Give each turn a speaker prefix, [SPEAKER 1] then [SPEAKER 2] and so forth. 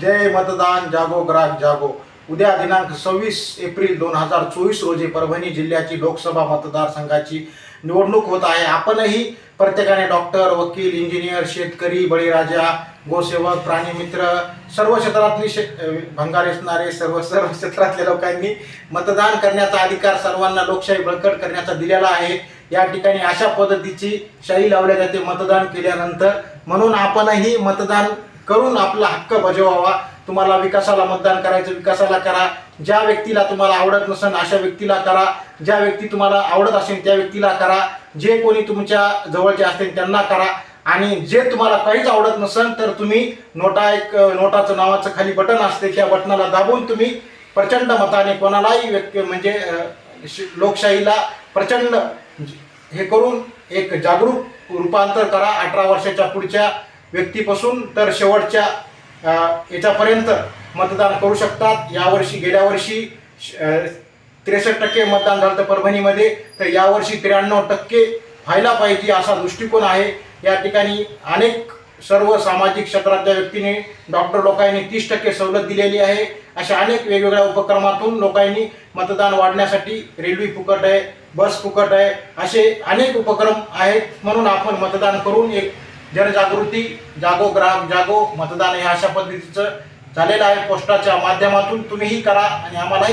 [SPEAKER 1] जय मतदान जागो ग्राहक जागो. उद्या दिनांक सव्वीस एप्रिल दोन हजार चोवीस रोजी परभणी जिल्ह्याची लोकसभा मतदारसंघाची निवडणूक होत आहे. आपणही प्रत्येकाने डॉक्टर वकील इंजिनियर शेतकरी बळीराजा गोसेवक प्राणीमित्र सर्व क्षेत्रातली शे भंगार असणारे सर्व सर्व क्षेत्रातल्या लोकांनी मतदान करण्याचा अधिकार सर्वांना लोकशाही बळकट करण्याचा दिलेला आहे. या ठिकाणी अशा पद्धतीची शाही लावल्या जाते. मतदान केल्यानंतर म्हणून आपणही मतदान करून आपला हक्क बजवावा. तुम्हाला विकासाला मतदान करायचं विकासाला करा. ज्या व्यक्तीला तुम्हाला आवडत नसेल अशा व्यक्तीला करा. ज्या व्यक्ती तुम्हाला आवडत असेल त्या व्यक्तीला करा. जे कोणी तुमच्या जवळचे असतील त्यांना करा. आणि जे तुम्हाला काहीच आवडत नसेल तर तुम्ही नोटा एक नोटाचं नावाचं खाली बटन असते त्या बटनाला दाबून तुम्ही प्रचंड मताने कोणालाही व्यक्ती म्हणजे श- लोकशाहीला प्रचंड हे करून एक जागरूक रूपांतर करा. अठरा वर्षाच्या पुढच्या व्यक्तीपासून तर शेवटच्या याच्यापर्यंत मतदान करू शकतात. यावर्षी गेल्या वर्षी त्रेसष्ट टक्के मतदान झालं होतं परभणीमध्ये. तर यावर्षी त्र्याण्णव टक्के व्हायला पाहिजे असा दृष्टिकोन आहे. या ठिकाणी अनेक सर्व सामाजिक क्षेत्रातल्या व्यक्तीने डॉक्टर लोकांनी तीस टक्के सवलत दिलेली आहे. अशा अनेक वेगवेगळ्या उपक्रमातून लोकांनी मतदान वाढण्यासाठी रेल्वे फुकट आहे बस फुकट आहे असे अनेक उपक्रम आहेत. म्हणून आपण मतदान करून एक जनजागृती जागो ग्राहक जागो मतदान हे अशा पद्धतीचं झालेलं आहे. पोस्टाच्या माध्यमातून तुम्हीही करा आणि आम्हालाही